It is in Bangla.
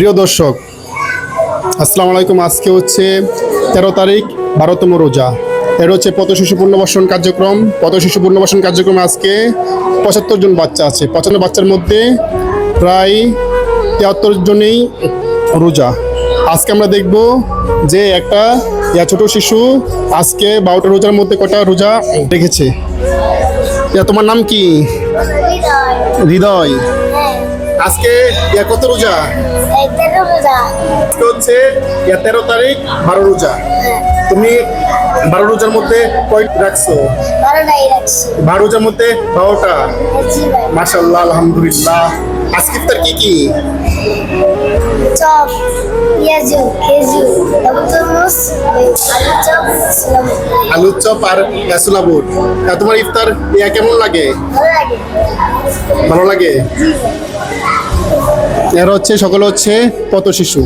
প্রিয় দর্শক আসসালামু আলাইকুম। আজকে হচ্ছে তেরো তারিখ বারোতম রোজা। এর হচ্ছে পত শিশু পুনর্বাসন কার্যক্রম। পত শিশু পুনর্বাসন কার্যক্রমে আজকে পঁচাত্তর জন বাচ্চা আছে। পঁচাত্তর বাচ্চার মধ্যে প্রায় তিয়াত্তর জনেই রোজা। আজকে আমরা দেখব যে একটা ছোট শিশু আজকে বারোটা রোজার মধ্যে কটা রোজা রেখেছে। তোমার নাম কি? হৃদয়। আজকে ইয়া কত রোজা? হচ্ছে ইয়া তেরো তারিখ বারো রোজা। তুমি বারো রোজার মধ্যে কয় রাখছো? বারো রোজার মধ্যে বারোটা? মাশাল্লাহ আলহামদুলিল্লাহ। আজকে তার কি কি? চপ পেঁয়াজু খেজু তরমুজ আলু চপ আর ইয়াসুলা বুট। তোমার ইফতার ইয়া কেমন লাগে? ভালো লাগে। ভালো লাগে? এরা হচ্ছে সকল হচ্ছে পত শিশু